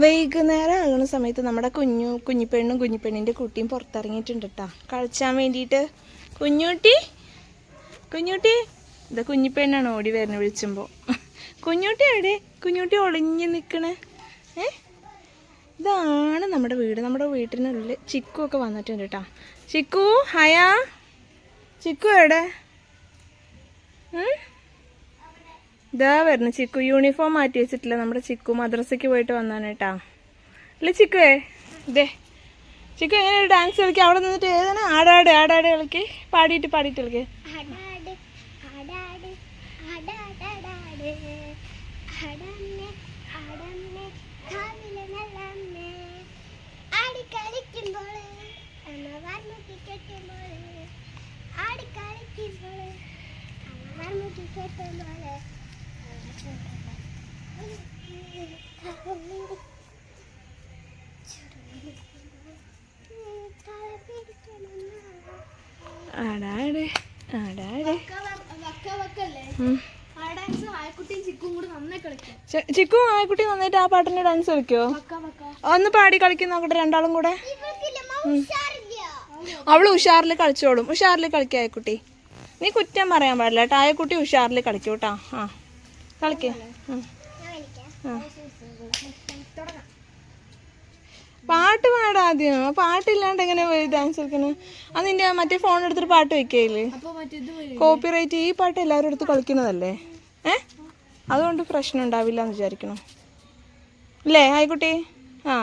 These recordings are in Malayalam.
വൈകുന്നേരം ആകുന്ന സമയത്ത് നമ്മുടെ കുഞ്ഞു കുഞ്ഞിപ്പെണ്ണും കുഞ്ഞിപ്പെണ്ണിന്റെ കുട്ടിയും പുറത്തിറങ്ങിയിട്ടുണ്ട് കേട്ടോ കളിച്ചാൻ വേണ്ടിയിട്ട്. കുഞ്ഞുട്ടി? കുഞ്ഞുട്ടി? ഇതാ കുഞ്ഞിപ്പെണ്ണാണ് ഓടി വരുന്നത് വിളിച്ചുമ്പോൾ കുഞ്ഞുട്ടി എവിടെ? കുഞ്ഞുട്ടി ഒളിഞ്ഞ് നിൽക്കണേ ഏ? ഇതാണ് നമ്മുടെ വീട്. നമ്മുടെ വീട്ടിനുള്ളിൽ ചിക്കു ഒക്കെ വന്നിട്ടുണ്ട് കേട്ടോ ചിക്കു ഹയാ? ചിക്കു എവിടെ? ഇതാ വരുന്നു. ചിക്കു യൂണിഫോം മാറ്റി വെച്ചിട്ടില്ല. നമ്മുടെ ചിക്കു മദ്രസയ്ക്ക് പോയിട്ട് വന്നാണ് കേട്ടാ. അല്ലേ ചിക്കുവേ? ഇതേ ചിക്കു എങ്ങനെ ഡാൻസ് കളിക്കുക അവിടെ നിന്നിട്ട് ഏതാണ്? ആടാട് ആടാട് കളിക്ക്. പാടിയിട്ട് പാടിയിട്ട് കളിക്ക്. ആടി കളിക്കുമ്പോൾ ആടാട് ചിക്കു ആയിക്കുട്ടി നന്നായിട്ട് ആ പാട്ടിന് ഡാൻസ് കളിക്കോ? ഒന്ന് പാടി കളിക്കും നോക്കട്ടെ രണ്ടാളും കൂടെ. അവൾ ഉഷാറിൽ കളിച്ചോളും. ഉഷാറിൽ കളിക്കുക ആയിക്കുട്ടി. നീ കുറ്റം പറയാൻ പാടില്ല കേട്ടോ. ആയക്കുട്ടി ഉഷാറിൽ കളിക്കൂട്ടാ ആ. കളിക്കേ. ആ പാട്ട് പാടാ ആദ്യം. ആ പാട്ടില്ലാണ്ട് എങ്ങനെ ഡാൻസ് കളിക്കണേ? അതിന്റെ നിന്റെ മറ്റേ ഫോൺ എടുത്തിട്ട് പാട്ട് വെക്കേലേ കോപ്പി റൈറ്റ് ഈ പാട്ട് എല്ലാവരും എടുത്ത് കളിക്കുന്നതല്ലേ? ഏ? അതുകൊണ്ട് പ്രശ്നം ഉണ്ടാവില്ല എന്ന് വിചാരിക്കണം. ഇല്ലേ ആയിക്കുട്ടി? ആ.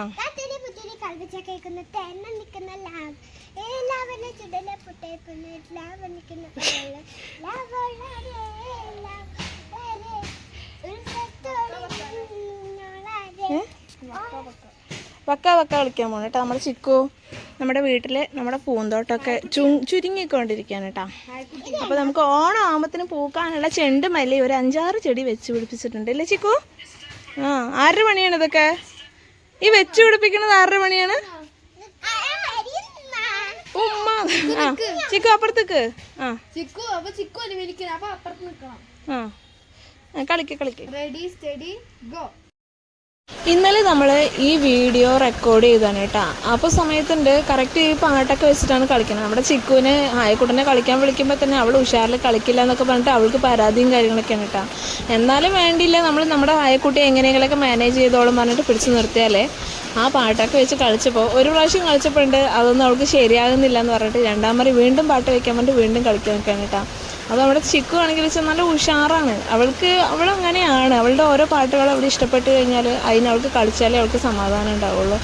എല്ലാവരും ഏ? വക്ക വക്ക കളിക്കാൻ പോകണം കേട്ടോ. നമ്മുടെ ചിക്കു നമ്മുടെ വീട്ടിൽ നമ്മുടെ പൂന്തോട്ടമൊക്കെ ചു ചുരുങ്ങിക്കൊണ്ടിരിക്കുകയാണ് കേട്ടോ. അപ്പോൾ നമുക്ക് ഓണം ആകുമ്പത്തിന് പൂക്കാനുള്ള ചെണ്ട് മല്ലി ഒരു അഞ്ചാറ് ചെടി വെച്ച് പിടിപ്പിച്ചിട്ടുണ്ട്. അല്ലേ ചിക്കു? ആ ആറര മണിയാണ് ഇതൊക്കെ? ഈ വെച്ച് പിടിപ്പിക്കുന്നത് ആറര മണിയാണ് ഉമ്മ. ആ ചിക്കു അപ്പുറത്തേക്ക്. ആ. ചിക്കു അപ്പൊ ചിക്കു അനുവദിക്കണം അപ്പൊ അപ്പുറത്ത് നിൽക്കണം ആ. ആ, കളിക്ക് കളിക്ക്. റെഡി സ്റ്റഡി ഗോ ഇന്നലെ നമ്മൾ ഈ വീഡിയോ റെക്കോർഡ് ചെയ്താണ് കേട്ടോ. അപ്പോൾ സമയത്തുണ്ട് കറക്റ്റ് ഈ പാട്ടൊക്കെ വെച്ചിട്ടാണ് കളിക്കുന്നത് നമ്മുടെ ചിക്കുവിന് ആയക്കുട്ടനെ കളിക്കാൻ വിളിക്കുമ്പോൾ തന്നെ അവൾ ഉഷാറിൽ കളിക്കില്ല എന്നൊക്കെ പറഞ്ഞിട്ട് അവൾക്ക് പരാതിയും കാര്യങ്ങളൊക്കെയാണ് കേട്ടോ. എന്നാലും വേണ്ടിയില്ല നമ്മൾ നമ്മുടെ ആയക്കുട്ടി എങ്ങനെയെങ്കിലൊക്കെ മാനേജ് ചെയ്തോളും പറഞ്ഞിട്ട് പിടിച്ചു നിർത്തിയാലേ ആ പാട്ടൊക്കെ വെച്ച് കളിച്ചപ്പോൾ ഒരു പ്രാവശ്യം കളിച്ചപ്പോഴുണ്ട് അതൊന്നും അവൾക്ക് ശരിയാകുന്നില്ല എന്ന് പറഞ്ഞിട്ട് രണ്ടാം മറി വീണ്ടും പാട്ട് വെക്കാൻ വേണ്ടി വീണ്ടും കളിക്കാൻ നിൽക്കാൻ കേട്ടോ. അത് അവിടെ ചിക്കു ആണെങ്കിൽ നല്ല ഉഷാറാണ്. അവൾക്ക് അവൾ അങ്ങനെയാണ് അവളുടെ ഓരോ പാട്ടുകൾ അവിടെ ഇഷ്ടപ്പെട്ട് കഴിഞ്ഞാൽ അതിന് അവൾക്ക് കളിച്ചാലേ അവൾക്ക് സമാധാനം ഉണ്ടാവുള്ളൂ.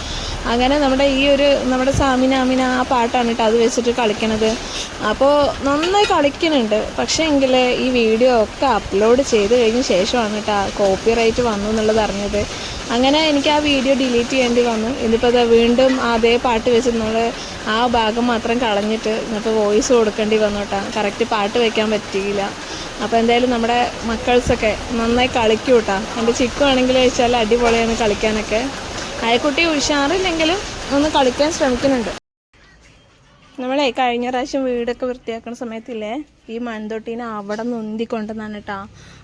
അങ്ങനെ നമ്മുടെ ഈ ഒരു നമ്മുടെ സാമിന അമിന ആ പാട്ടാണ് കേട്ടോ അത് വെച്ചിട്ട് കളിക്കണത്. അപ്പോൾ നന്നായി കളിക്കുന്നുണ്ട്. പക്ഷേ എങ്കിൽ ഈ വീഡിയോ ഒക്കെ അപ്ലോഡ് ചെയ്ത് കഴിഞ്ഞ ശേഷമാണ് കേട്ടോ കോപ്പി റൈറ്റ് വന്നു എന്നുള്ളത് അറിഞ്ഞത്. അങ്ങനെ എനിക്ക് ആ വീഡിയോ ഡിലീറ്റ് ചെയ്യേണ്ടി വന്നു. ഇന്നിപ്പോൾ അത് വീണ്ടും അതേ പാട്ട് വെച്ച് നമ്മൾ ആ ഭാഗം മാത്രം കളഞ്ഞിട്ട് ഇന്നിപ്പോൾ വോയിസ് കൊടുക്കേണ്ടി വന്നു കേട്ടോ കറക്റ്റ് പാട്ട് വെക്കാൻ പറ്റിയില്ല. അപ്പോൾ എന്തായാലും നമ്മുടെ മക്കൾസൊക്കെ നന്നായി കളിക്കും കേട്ടോ എന്റെ ചിക്കു ആണെങ്കിൽ വെച്ചാൽ അടിപൊളിയാണ് കളിക്കാനൊക്കെ. അയക്കുട്ടി ഉഷാറില്ലെങ്കിലും ഒന്ന് കളിക്കാൻ ശ്രമിക്കുന്നുണ്ട്. നമ്മളെ കഴിഞ്ഞ പ്രാവശ്യം വീടൊക്കെ വൃത്തിയാക്കുന്ന സമയത്തില്ലേ ഈ മൺതൊട്ടീനെ അവിടെ നൊന്തിക്കൊണ്ടെന്നാണ് കേട്ടോ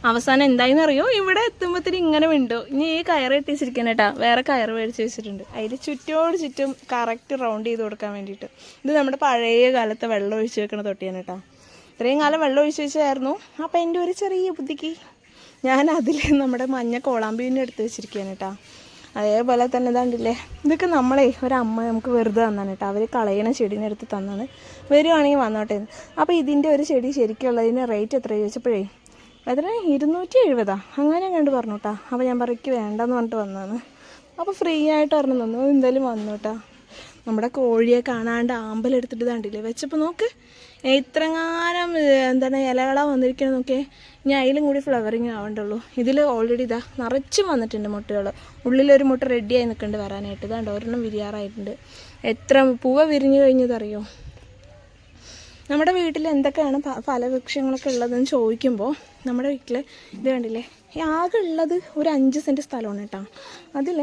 അവസാനം എന്തായെന്ന് അറിയോ ഇവിടെ എത്തുമ്പോഴത്തേന് ഇങ്ങനെ വിണ്ടു ഇനി ഈ കയറ് കെട്ടിച്ചിരിക്കണം കേട്ടോ വേറെ കയറ് മേടിച്ച് വെച്ചിട്ടുണ്ട്. അതിൽ ചുറ്റോട് ചുറ്റും കറക്റ്റ് റൗണ്ട് ചെയ്ത് കൊടുക്കാൻ വേണ്ടിയിട്ട്. ഇത് നമ്മുടെ പഴയ കാലത്തെ വെള്ളം ഒഴിച്ച് വെക്കുന്ന തൊട്ടിയാണ് കേട്ടാ ഇത്രയും കാലം വെള്ളം ഒഴിച്ച് വെച്ചായിരുന്നു അപ്പം എന്റെ ഒരു ചെറിയ ബുദ്ധിക്ക് ഞാൻ അതിൽ നമ്മുടെ മഞ്ഞ കോളാമ്പീനെ എടുത്ത് വെച്ചിരിക്കുകയാണ് കേട്ടോ അതേപോലെ തന്നെ ഇതാണ്ടില്ലേ ഇതൊക്കെ നമ്മളെ ഒരമ്മ നമുക്ക് വെറുതെ തന്നാണ് കേട്ടോ അവർ കളയണ ചെടീനെ എടുത്ത് തന്നാണ്. വരുവാണെങ്കിൽ വന്നോട്ടെ. അപ്പോൾ ഇതിന്റെ ഒരു ചെടി ശരിക്കുള്ളതിന് റേറ്റ് എത്ര ചോദിച്ചപ്പോഴേ എത്ര? ഇരുന്നൂറ്റി എഴുപതാ അങ്ങനെ കണ്ട് പറഞ്ഞു കേട്ടോ അപ്പോൾ ഞാൻ പറയ്ക്ക് വേണ്ടെന്ന് പറഞ്ഞിട്ട് വന്നതാണ്. അപ്പോൾ ഫ്രീ ആയിട്ട് പറഞ്ഞു തന്നു. എന്തായാലും വന്നു കേട്ടോ നമ്മുടെ കോഴിയെ കാണാണ്ട് ആമ്പലെടുത്തിട്ട് ഇതാണ്ടില്ലേ വെച്ചപ്പോൾ നോക്ക്. ഇത്രങ്ങാനം എന്താണ് ഇലകളാ വന്നിരിക്കുന്നത് നോക്കേ ഇനി അതിലും കൂടി ഫ്ലവറിങ് ആവണ്ടുള്ളൂ ഇതിൽ ഓൾറെഡി ഇതാ നിറച്ചും വന്നിട്ടുണ്ട് മുട്ടകൾ ഉള്ളിലൊരു മുട്ട റെഡിയായി നിൽക്കുന്നുണ്ട് വരാനായിട്ട്. ഇതാണ്ട് ഒരെണ്ണം വിരിയാറായിട്ടുണ്ട്. എത്ര പൂവ വിരിഞ്ഞു കഴിഞ്ഞതറിയോ? നമ്മുടെ വീട്ടിൽ എന്തൊക്കെയാണ് ഫലവൃക്ഷങ്ങളൊക്കെ ഉള്ളതെന്ന് ചോദിക്കുമ്പോൾ നമ്മുടെ വീട്ടിൽ ഇത് കണ്ടില്ലേ? ആകെ ഉള്ളത് ഒരു അഞ്ച് സെന്റ് സ്ഥലമാണ് കേട്ടോ. അതിൽ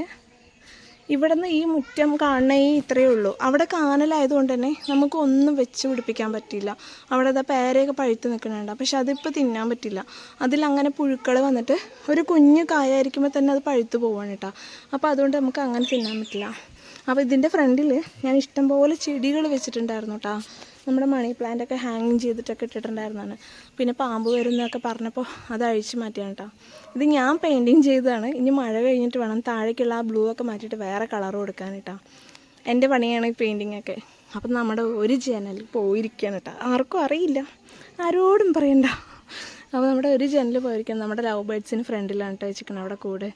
ഇവിടെ നിന്ന് ഈ മുറ്റം കാണണേ ഇത്രയേ ഉള്ളൂ. അവിടെ കാനലായതുകൊണ്ട് തന്നെ നമുക്ക് ഒന്നും വെച്ച് പിടിപ്പിക്കാൻ പറ്റില്ല അവിടെ അതാ പേരയൊക്കെ പഴുത്ത് നിൽക്കുന്നുണ്ട്. പക്ഷെ അതിപ്പോൾ തിന്നാൻ പറ്റില്ല. അതിലങ്ങനെ പുഴുക്കൾ വന്നിട്ട് ഒരു കുഞ്ഞു കായായിരിക്കുമ്പോൾ തന്നെ അത് പഴുത്ത് പോവാണ് കേട്ടോ. അപ്പോൾ അതുകൊണ്ട് നമുക്ക് അങ്ങനെ തിന്നാൻ പറ്റില്ല. അപ്പോൾ ഇതിന്റെ ഫ്രണ്ടിൽ ഞാൻ ഇഷ്ടംപോലെ ചെടികൾ വെച്ചിട്ടുണ്ടായിരുന്നു കേട്ടോ. നമ്മുടെ മണി പ്ലാന്റൊക്കെ ഹാങ്ങിങ് ചെയ്തിട്ടൊക്കെ ഇട്ടിട്ടുണ്ടായിരുന്നാണ് പിന്നെ പാമ്പ് വരുന്നതൊക്കെ പറഞ്ഞപ്പോൾ അത് അഴിച്ചു മാറ്റിയാണ് കേട്ടോ. ഇത് ഞാൻ പെയിന്റിങ് ചെയ്തതാണ്. ഇനി മഴ കഴിഞ്ഞിട്ട് വേണം താഴേക്കുള്ള ആ ബ്ലൂ ഒക്കെ മാറ്റിയിട്ട് വേറെ കളർ കൊടുക്കാൻ കേട്ടോ എന്റെ പണിയാണ് ഈ പെയിന്റിങ് ഒക്കെ. അപ്പം നമ്മുടെ ഒരു ജനൽ പോയിരിക്കുകയാണ് കേട്ടോ. ആർക്കും അറിയില്ല. ആരോടും പറയണ്ട. അപ്പോൾ നമ്മുടെ ഒരു ജനൽ പോയിരിക്കുന്നത് നമ്മുടെ ലവ് ബേഡ്സിന് ഫ്രണ്ടിലാണ് കേട്ടോ അവിടെ കൂടെ.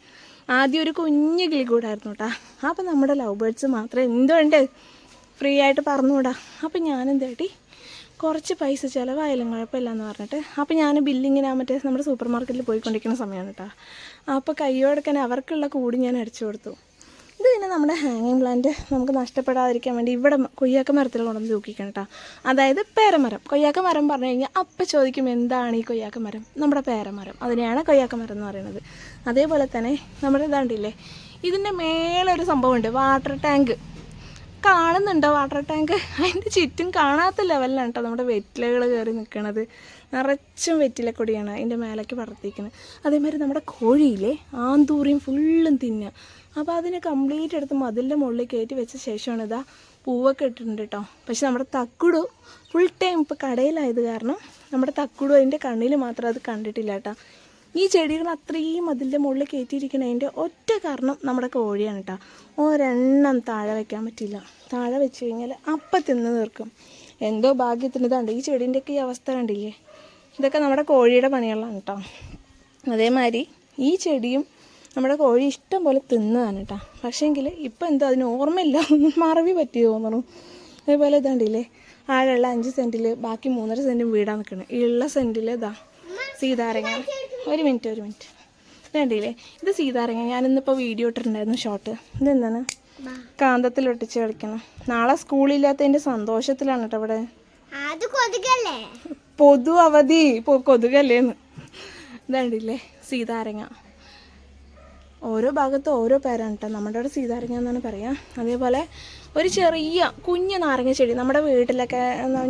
ആദ്യം ഒരു കുഞ്ഞ് കിളി കൂടായിരുന്നു കേട്ടോ. അപ്പം നമ്മുടെ ലവ് ബേഡ്സ് മാത്രമേ എന്തുണ്ട്? ഫ്രീ ആയിട്ട് പറഞ്ഞുകൂടാ. അപ്പം ഞാൻ എന്താട്ടി കുറച്ച് പൈസ ചിലവായാലും കുഴപ്പമില്ല എന്ന് പറഞ്ഞിട്ട്. അപ്പോൾ ഞാൻ ബില്ലിങ്ങിന് മറ്റേ നമ്മുടെ സൂപ്പർ മാർക്കറ്റിൽ പോയിക്കൊണ്ടിരിക്കുന്ന സമയമാണ് കേട്ടോ അപ്പോൾ കയ്യോടക്കാൻ അവർക്കുള്ള കൂടി ഞാൻ അടിച്ചു കൊടുത്തു. ഇത് പിന്നെ നമ്മുടെ ഹാങ്ങിങ് പ്ലാന്റ് നമുക്ക് നഷ്ടപ്പെടാതിരിക്കാൻ വേണ്ടി ഇവിടെ കൊയ്യാക്ക മരത്തിൽ കൊണ്ടുവന്ന് തൂക്കിക്കണം കേട്ടോ അതായത് പേരമരം. കൊയ്യാക്ക മരം പറഞ്ഞു കഴിഞ്ഞാൽ അപ്പം ചോദിക്കും എന്താണ് ഈ കൊയ്യാക്ക മരം? നമ്മുടെ പേരമരം. അതിനെയാണ് കൊയ്യാക്ക മരം എന്ന് പറയുന്നത്. അതേപോലെ തന്നെ നമ്മുടെ ഇതാണ്ടില്ലേ ഇതിന്റെ മേലൊരു സംഭവമുണ്ട്. വാട്ടർ ടാങ്ക് കാണുന്നുണ്ടോ വാട്ടർ ടാങ്ക്. അതിന്റെ ചുറ്റും കാണാത്ത ലെവലിലാണ് കേട്ടോ നമ്മുടെ വെറ്റിലകൾ കയറി നിൽക്കണത് നിറച്ചും വെറ്റിലക്കൊടിയാണ് അതിന്റെ മേലേക്ക് പടർത്തിക്കുന്നത് അതേമാതിരി നമ്മുടെ കോഴിയിലെ ആന്തൂറിയും ഫുള്ളും തിന്നുക. അപ്പോൾ അതിനെ കംപ്ലീറ്റ് എടുത്ത് മതിലിന്റെ മുകളിൽ കയറ്റി വെച്ച ശേഷമാണ് ഇതാ പൂവൊക്കെ ഇട്ടിട്ടുണ്ട് കേട്ടോ പക്ഷെ നമ്മുടെ തക്കുടു ഫുൾ ടൈം ഇപ്പോൾ കടയിലായത് കാരണം നമ്മുടെ തക്കുടു അതിന്റെ കണ്ണിൽ മാത്രം അത് കണ്ടിട്ടില്ല കേട്ടോ ഈ ചെടികൾ അത്രയും അതിന്റെ മുകളിൽ കയറ്റിയിരിക്കണതിന്റെ ഒറ്റ കാരണം നമ്മുടെ കോഴിയാണ് കേട്ടോ. ഒരെണ്ണം താഴെ വയ്ക്കാൻ പറ്റില്ല. താഴെ വെച്ച് കഴിഞ്ഞാൽ അപ്പം തിന്ന് തീർക്കും. എന്തോ ഭാഗ്യത്തിന് ഇതാണ്ട് ഈ ചെടീന്റെയൊക്കെ ഈ അവസ്ഥ കണ്ടില്ലേ? ഇതൊക്കെ നമ്മുടെ കോഴിയുടെ പണികളാണ് കേട്ടോ. അതേമാതിരി ഈ ചെടിയും നമ്മുടെ കോഴി ഇഷ്ടം പോലെ തിന്നതാണ് കേട്ടോ. പക്ഷേങ്കിൽ ഇപ്പം എന്തോ അതിന് ഓർമ്മയില്ല. മറവി പറ്റി തോന്നുന്നു. അതേപോലെ ഇതാണ്ടില്ലേ? ആഴമുള്ള അഞ്ച് സെന്റിൽ ബാക്കി മൂന്നര സെന്റും വീടാൻ നിൽക്കണം ഉള്ള സെന്റിൽ ഇതാ. സീതാരങ്ങ. ഒരു മിനിറ്റ് ഒരു മിനിറ്റ്. വേണ്ടിയില്ലേ ഇത് സീതാരങ്ങ. ഞാനിന്നിപ്പോൾ വീഡിയോ ഇട്ടിട്ടുണ്ടായിരുന്നു ഷോർട്ട് ഇതെന്താണ് കാന്തത്തിൽ ഒട്ടിച്ച് കളിക്കണം. നാളെ സ്കൂളില്ലാത്തതിന്റെ സന്തോഷത്തിലാണ് കേട്ടോ ഇവിടെ. പൊതു അവധി. കൊതുകല്ലേന്ന്. ഇതണ്ടില്ലേ സീതാരങ്ങ. ഓരോ ഭാഗത്ത് ഓരോ പേരാണ് കേട്ടോ നമ്മുടെ അവിടെ സീതാരങ്ങ എന്നാണ് പറയുക അതേപോലെ ഒരു ചെറിയ കുഞ്ഞ് നാരങ്ങ ചെടി നമ്മുടെ വീട്ടിലൊക്കെ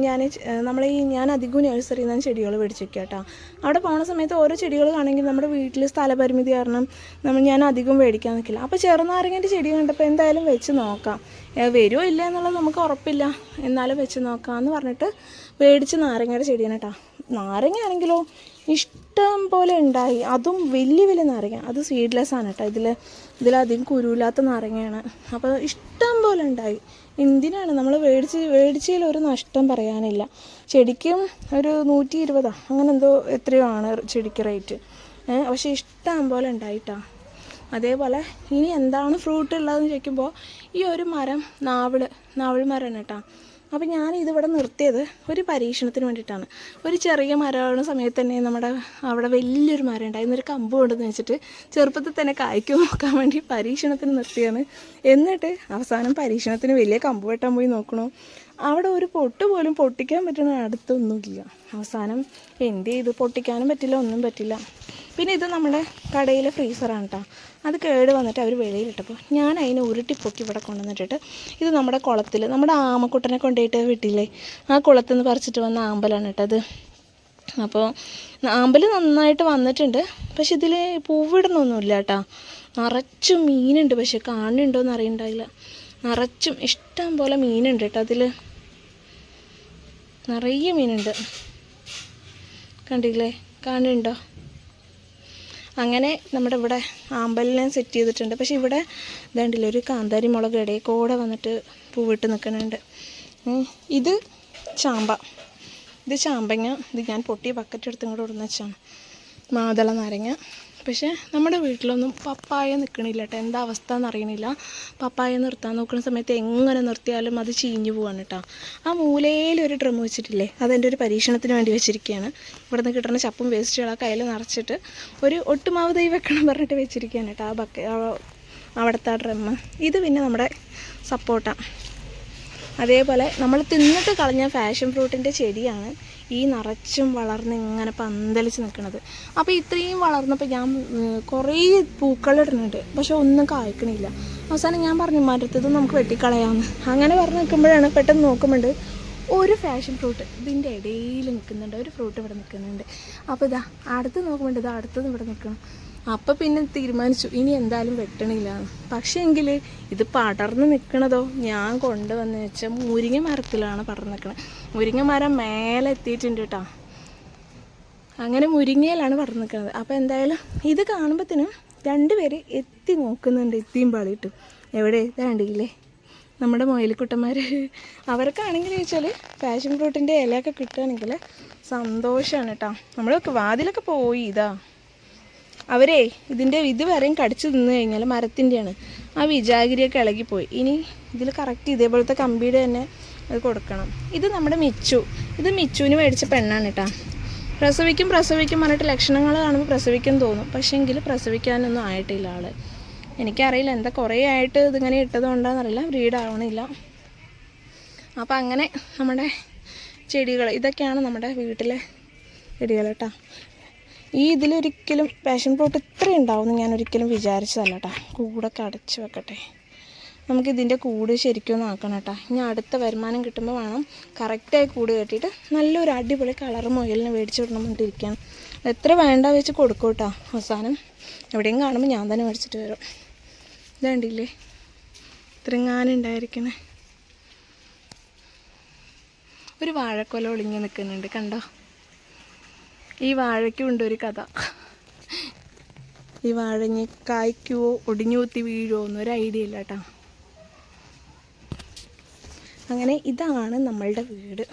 ഞാൻ നമ്മൾ ഈ ഞാൻ അധികവും നഴ്സറിയിൽ നിന്നാണ് ചെടികൾ മേടിച്ച് കേട്ടോ. അവിടെ പോകുന്ന സമയത്ത് ഓരോ ചെടികൾ കാണെങ്കിൽ നമ്മുടെ വീട്ടിൽ സ്ഥലപരിമിതി കാരണം നമ്മൾ ഞാൻ അധികം മേടിക്കാൻ നിൽക്കില്ല അപ്പോൾ ചെറുനാരങ്ങന്റെ ചെടി കണ്ടപ്പോൾ എന്തായാലും വെച്ച് നോക്കാം. വരുമോ ഇല്ല എന്നുള്ളത് നമുക്ക് ഉറപ്പില്ല. എന്നാലും വെച്ച് നോക്കാം എന്ന് പറഞ്ഞിട്ട് മേടിച്ച് നാരങ്ങയുടെ ചെടിയാണ് കേട്ടോ. നാരങ്ങ ആണെങ്കിലോ ഇഷ്ടം പോലെ ഉണ്ടായി. അതും വലിയ വലിയ നാരങ്ങ. അത് സീഡ്ലെസ് ആണ് കേട്ടോ. ഇതിൽ ഇതിലധികം കുരുവില്ലാത്ത നാരങ്ങയാണ്. അപ്പോൾ ഇഷ്ടം പോലെ ഉണ്ടായി. എന്തിനാണ്? നമ്മൾ മേടിച്ച് മേടിച്ചതിൽ ഒരു നഷ്ടം പറയാനില്ല. ചെടിക്കും ഒരു നൂറ്റി ഇരുപതാ അങ്ങനെ എന്തോ എത്രയോ ആണ് ചെടിക്ക് റേറ്റ് പക്ഷേ ഇഷ്ടം പോലെ ഉണ്ടായിട്ടാ. അതേപോലെ ഇനി എന്താണ് ഫ്രൂട്ട് ഉള്ളതെന്ന് ചോദിക്കുമ്പോൾ ഈ ഒരു മരം നാവിൾ നാവിൾ മരമാണ് കേട്ടോ. അപ്പോൾ ഞാൻ ഇതിവിടെ നിർത്തിയത് ഒരു പരീക്ഷണത്തിന് വേണ്ടിയിട്ടാണ്. ഒരു ചെറിയ മരമാവുന്ന സമയത്ത് തന്നെ നമ്മുടെ അവിടെ വലിയൊരു മരം ഉണ്ടായിരുന്നു ഒരു കമ്പ് കൊണ്ടെന്ന് വെച്ചിട്ട് ചെറുപ്പത്തിൽ തന്നെ കായ്ക്കും നോക്കാൻ വേണ്ടി പരീക്ഷണത്തിന് നിർത്തിയാണ്. എന്നിട്ട് അവസാനം പരീക്ഷണത്തിന് വലിയ കമ്പ് വെട്ടാൻ പോയി നോക്കണോ. അവിടെ ഒരു പൊട്ട് പോലും പൊട്ടിക്കാൻ പറ്റുന്ന അടുത്തൊന്നുമില്ല അവസാനം എന്ത് ചെയ്തു? പൊട്ടിക്കാനും പറ്റില്ല ഒന്നും പറ്റില്ല. പിന്നെ ഇത് നമ്മുടെ കടയിലെ ഫ്രീസറാണ് കേട്ടോ അത് കേട് വന്നിട്ട് അവർ വെളിയിലിട്ടപ്പോൾ ഞാൻ അതിനെ ഉരുട്ടി പൊക്കി ഇവിടെ കൊണ്ടുവന്നിട്ടിട്ട് ഇത് നമ്മുടെ കുളത്തിൽ നമ്മുടെ ആമക്കുട്ടനെ കൊണ്ടുപോയിട്ട് വിട്ടില്ലേ? ആ കുളത്തിൽ നിന്ന് പറിച്ചിട്ട് വന്ന ആമ്പലാണ് കേട്ടത് അപ്പോൾ ആമ്പൽ നന്നായിട്ട് വന്നിട്ടുണ്ട്. പക്ഷെ ഇതിൽ പൂവിടുന്നൊന്നുമില്ല കേട്ടോ. നിറച്ചും മീനുണ്ട്. പക്ഷെ കാണുന്നുണ്ടോ എന്ന് അറിയണ്ടായില്ല. നിറച്ചും ഇഷ്ടം പോലെ മീനുണ്ട് കേട്ടോ അതിൽ നിറയെ മീനുണ്ട്. കണ്ടില്ലേ? കാണുന്നുണ്ടോ അങ്ങനെ നമ്മുടെ ഇവിടെ ആമ്പലിനെ സെറ്റ് ചെയ്തിട്ടുണ്ട്. പക്ഷേ ഇവിടെ ഇതാണ്ടില്ല ഒരു കാന്താരി മുളക് ഇടയിൽ കൂടെ വന്നിട്ട് പൂവിട്ട് നിൽക്കുന്നുണ്ട്. ഇത് ചാമ്പ. ഇത് ചാമ്പങ്ങ. ഇത് ഞാൻ പൊട്ടിയ ബക്കറ്റ് എടുത്തും കൂടെ ഇടുന്ന വെച്ചാണ്. മാതള നാരങ്ങ. പക്ഷേ നമ്മുടെ വീട്ടിലൊന്നും പപ്പായ നിൽക്കണില്ല കേട്ടോ എന്താ അവസ്ഥ എന്നറിയണില്ല പപ്പായ നിർത്താൻ നോക്കുന്ന സമയത്ത് എങ്ങനെ നിർത്തിയാലും അത് ചീഞ്ഞു പോവാണ് കേട്ടോ ആ മൂലയിൽ ഒരു ഡ്രം വെച്ചിട്ടില്ലേ? അതെന്റെ ഒരു പരീക്ഷണത്തിന് വേണ്ടി വെച്ചിരിക്കുകയാണ് ഇവിടെ നിന്ന് കിട്ടുന്ന ചപ്പും വേസ്റ്റുകളൊക്കെ അതിൽ നിറച്ചിട്ട് ഒരു ഒട്ടുമാവ് തൈ വെക്കണം പറഞ്ഞിട്ട് വെച്ചിരിക്കുകയാണ് കേട്ടോ ആ ബക്ക അവിടുത്തെ ആ ഡ്രമ്മ് ഇത് പിന്നെ നമ്മുടെ സപ്പോട്ട. അതേപോലെ നമ്മൾ തിന്നിട്ട് കളഞ്ഞ ഫാഷൻ ഫ്രൂട്ടിന്റെ ചെടിയാണ് ഈ നിറച്ചും വളർന്ന് ഇങ്ങനെ പന്തലിച്ച് നിൽക്കുന്നത്. അപ്പോൾ ഇത്രയും വളർന്നപ്പോൾ ഞാൻ കുറേ പൂക്കളിടുന്നുണ്ട് പക്ഷെ ഒന്നും കായ്ക്കണില്ല. അവസാനം ഞാൻ പറഞ്ഞു മരത്തത് നമുക്ക് വെട്ടിക്കളയാമെന്ന് അങ്ങനെ പറഞ്ഞ് നിൽക്കുമ്പോഴാണ് പെട്ടെന്ന് നോക്കുമ്പോണ്ട് ഒരു ഫാഷൻ ഫ്രൂട്ട് ഇതിന്റെ ഇടയിൽ നിൽക്കുന്നുണ്ട്. ഒരു ഫ്രൂട്ട് ഇവിടെ നിൽക്കുന്നുണ്ട്. അപ്പോൾ ഇതാ അടുത്ത് നോക്കുമ്പോൾ ഇതാ അടുത്തത് ഇവിടെ നിൽക്കണം അപ്പോൾ പിന്നെ തീരുമാനിച്ചു ഇനി എന്തായാലും വെട്ടണില്ല. പക്ഷേ എങ്കിൽ ഇത് പടർന്ന് നിൽക്കണതോ ഞാൻ കൊണ്ടുവന്ന് വെച്ചാൽ മുരിങ്ങ മരത്തിലാണ് പടർന്ന് നിൽക്കണത് മുരിങ്ങ മരം മേലെ എത്തിയിട്ടുണ്ട് കേട്ടോ. അങ്ങനെ മുരിങ്ങയിലാണ് പടർന്ന് നിൽക്കുന്നത് അപ്പോൾ എന്തായാലും ഇത് കാണുമ്പോഴത്തേനും രണ്ടുപേര് എത്തി നോക്കുന്നുണ്ട് എത്തിയും പാളിയിട്ട്. എവിടെ? ഇതാണ്ടില്ലേ നമ്മുടെ മൊയിലിക്കുട്ടന്മാർ അവർക്കാണെങ്കിൽ ചോദിച്ചാൽ പാഷൻ ഫ്രൂട്ടിന്റെ ഇലയൊക്കെ കിട്ടുകയാണെങ്കിൽ സന്തോഷമാണ് കേട്ടോ. നമ്മൾ വാതിലൊക്കെ പോയി ഇതാ. അവരേ ഇതിന്റെ ഇതുവരെയും കടിച്ചു തിന്നു കഴിഞ്ഞാൽ മരത്തിന്റെയാണ് ആ വിജാഗിരിയൊക്കെ ഇളകിപ്പോയി. ഇനി ഇതിൽ കറക്റ്റ് ഇതേപോലത്തെ കമ്പിയുടെ തന്നെ അത് കൊടുക്കണം. ഇത് നമ്മുടെ മിച്ചു. ഇത് മിച്ചുവിന് മേടിച്ച പെണ്ണാണ് കേട്ടോ പ്രസവിക്കും പ്രസവിക്കും പറഞ്ഞിട്ട് ലക്ഷണങ്ങൾ കാണുമ്പോൾ പ്രസവിക്കും തോന്നും. പക്ഷേങ്കിൽ പ്രസവിക്കാനൊന്നും ആയിട്ടില്ല ആൾ എനിക്കറിയില്ല എന്താ കുറേ ആയിട്ട് ഇതിങ്ങനെ ഇട്ടതുകൊണ്ടാണെന്നറിയില്ല ബ്രീഡ് ആവണില്ല അപ്പോൾ അങ്ങനെ നമ്മുടെ ചെടികൾ ഇതൊക്കെയാണ് നമ്മുടെ വീട്ടിലെ ചെടികൾ കേട്ടോ ഈ ഇതിലൊരിക്കലും പാഷൻ ഫ്രൂട്ട് ഇത്രയും ഉണ്ടാവുമെന്ന് ഞാൻ ഒരിക്കലും വിചാരിച്ചതല്ല കേട്ടോ കൂടൊക്കെ അടച്ചു വെക്കട്ടെ. നമുക്ക് ഇതിന്റെ കൂട് ശരിക്കും ഒന്ന് ആക്കണം കേട്ടോ ഇനി അടുത്ത വരുമാനം കിട്ടുമ്പോൾ വേണം കറക്റ്റായി കൂട് കെട്ടിയിട്ട് നല്ലൊരു അടിപൊളി കളർ മുയലിന് മേടിച്ച് വിടണം എത്ര വേണ്ട വെച്ച് കൊടുക്കും കേട്ടോ അവസാനം. എവിടെയും കാണുമ്പോൾ ഞാൻ തന്നെ മേടിച്ചിട്ട് വരും. ഇതാണ്ടില്ലേ? ഇത്രങ്ങാനുണ്ടായിരിക്കണേ ഒരു വാഴക്കൊല ഒളിഞ്ഞ് നിൽക്കുന്നുണ്ട് കണ്ടോ? ഈ വാഴയ്ക്കും ഉണ്ട് ഒരു കഥ. ഈ വാഴഞ്ഞ് കായ്ക്കുവോ ഒടിഞ്ഞു കുത്തി വീഴുമോ എന്നൊരു ഐഡിയ ഇല്ല കേട്ടോ അങ്ങനെ ഇതാണ് നമ്മളുടെ വീട്.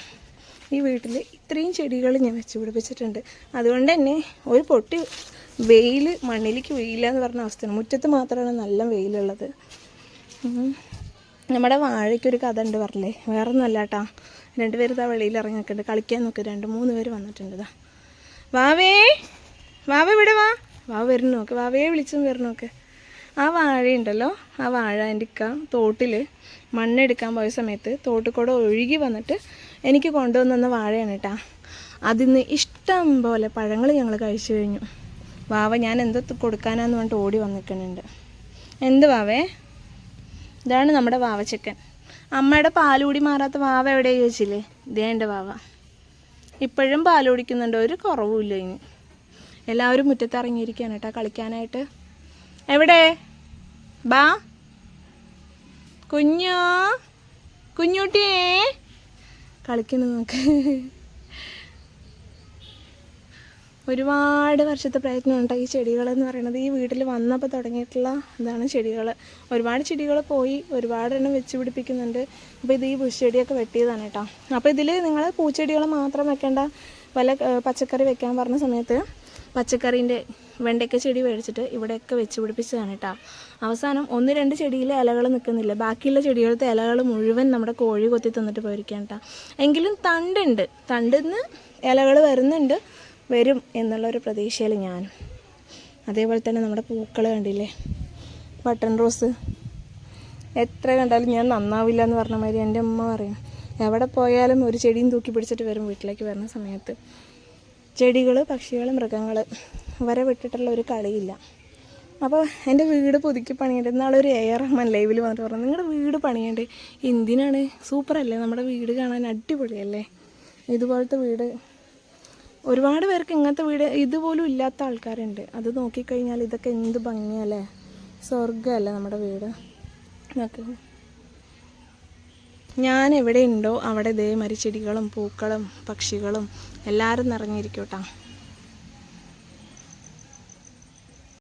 ഈ വീട്ടിൽ ഇത്രയും ചെടികൾ ഞാൻ വെച്ച് പിടിപ്പിച്ചിട്ടുണ്ട്. അതുകൊണ്ട് തന്നെ ഒരു പൊട്ടി വെയിൽ മണ്ണിലേക്ക് വെയില്ല എന്ന് പറഞ്ഞ അവസ്ഥയാണ് മുറ്റത്ത് മാത്രമാണ് നല്ല വെയിലുള്ളത്. നമ്മുടെ വാഴയ്ക്കൊരു കഥ ഉണ്ട് പറഞ്ഞില്ലേ? വേറെ ഒന്നുമല്ല കേട്ടാ രണ്ടുപേർ ഇതാ വെളിയിൽ ഇറങ്ങി കളിക്കാൻ നോക്കി. രണ്ട് മൂന്ന് പേര് വന്നിട്ടുണ്ട് ഇതാ. വാവേ. വാവ ഇവിടെ വാ. വാവ വരുന്നു. നോക്ക് വാവയെ വിളിച്ചും വരുന്നു. നോക്ക് ആ വാഴയുണ്ടല്ലോ ആ വാഴ എന്റെ ഇക്ക തോട്ടിൽ മണ്ണെടുക്കാൻ പോയ സമയത്ത് തോട്ടിക്കൂടെ ഒഴുകി വന്നിട്ട് എനിക്ക് കൊണ്ടുവന്ന വാഴയാണ് കേട്ടാ അതിന്ന് ഇഷ്ടം പോലെ പഴങ്ങൾ ഞങ്ങൾ കഴിച്ചു കഴിഞ്ഞു. വാവ ഞാൻ എന്തോ കൊടുക്കാനാന്ന് പറഞ്ഞിട്ട് ഓടി വന്നിക്കുന്നുണ്ട് എന്ത് വാവേ? ഇതാണ് നമ്മുടെ വാവ ചിക്കൻ അമ്മയുടെ പാലുകൂടി മാറാത്ത വാവ എവിടെ ചോദിച്ചില്ലേ? ഇതേ എന്റെ വാവ. ഇപ്പോഴും പാൽ കുടിക്കുന്നുണ്ട് ഒരു കുറവുമില്ല ഇനി. എല്ലാവരും മുറ്റത്ത് ഇറങ്ങിയിരിക്കുകയാണ് കേട്ടോ കളിക്കാനായിട്ട്. എവിടെ? ബാ. കുഞ്ഞോ. കുഞ്ഞുട്ടിയേ. കളിക്കുന്നു നോക്ക്. ഒരുപാട് വർഷത്തെ പ്രയത്നമുണ്ട് ഈ ചെടികളെന്ന് പറയുന്നത്. ഈ വീട്ടിൽ വന്നപ്പോൾ തുടങ്ങിയിട്ടുള്ള ഇതാണ് ചെടികൾ. ഒരുപാട് ചെടികൾ പോയി ഒരുപാട് എണ്ണം വെച്ച് പിടിപ്പിക്കുന്നുണ്ട്. അപ്പോൾ ഇത് ഈ പുഷ്ചെടിയൊക്കെ വെട്ടിയതാണ് കേട്ടോ. അപ്പോൾ ഇതിൽ നിങ്ങൾ പൂച്ചെടികൾ മാത്രം വെക്കേണ്ട പല പച്ചക്കറി വെക്കാൻ പറഞ്ഞ സമയത്ത് പച്ചക്കറീന്റെ വെണ്ടയ്ക്ക ചെടി മേടിച്ചിട്ട് ഇവിടെയൊക്കെ വെച്ച് പിടിപ്പിച്ചതാണ് കേട്ടോ. അവസാനം ഒന്ന് രണ്ട് ചെടിയിലെ ഇലകൾ നിൽക്കുന്നില്ല. ബാക്കിയുള്ള ചെടികളുടെ ഇലകൾ മുഴുവൻ നമ്മുടെ കോഴി കൊത്തി തന്നിട്ട് പോയിരിക്കാം കേട്ടോ. എങ്കിലും തണ്ടുണ്ട്. തണ്ടിൽ നിന്ന് ഇലകൾ വരുന്നുണ്ട്. വരും എന്നുള്ളൊരു പ്രതീക്ഷയിൽ ഞാനും. അതേപോലെ തന്നെ നമ്മുടെ പൂക്കൾ കണ്ടില്ലേ? Button rose. എത്ര കണ്ടാലും ഞാൻ നന്നാവില്ല എന്ന് പറഞ്ഞ മാതിരി എന്റെ അമ്മ പറയും. എവിടെ പോയാലും ഒരു ചെടിയും തൂക്കി പിടിച്ചിട്ട് വരും വീട്ടിലേക്ക് വരുന്ന സമയത്ത്. ചെടികൾ പക്ഷികൾ മൃഗങ്ങൾ വരെ വിട്ടിട്ടുള്ള ഒരു കളിയില്ല. അപ്പോൾ എന്റെ വീട് പുതുക്കി പണിയേണ്ടത് എന്നാളൊരു എ ആർ റഹ്മാൻ ലൈവിൽ വന്നിട്ട് പറഞ്ഞു നിങ്ങളുടെ വീട് പണിയേണ്ടത് എന്തിനാണ്? സൂപ്പറല്ലേ നമ്മുടെ വീട് കാണാൻ അടിപൊളിയല്ലേ? ഇതുപോലത്തെ വീട് ഒരുപാട് പേർക്ക് ഇങ്ങനത്തെ വീട് ഇതുപോലും ഇല്ലാത്ത ആൾക്കാരുണ്ട്. അത് നോക്കിക്കഴിഞ്ഞാൽ ഇതൊക്കെ എന്ത് ഭംഗിയല്ലേ? സ്വർഗമല്ലേ നമ്മുടെ വീട്. നോക്ക് ഞാൻ എവിടെ ഉണ്ടോ അവിടെ ഇതേമാതിരി ചെടികളും പൂക്കളും പക്ഷികളും എല്ലാവരും നിറഞ്ഞിരിക്കൂട്ടാ കേട്ടോ.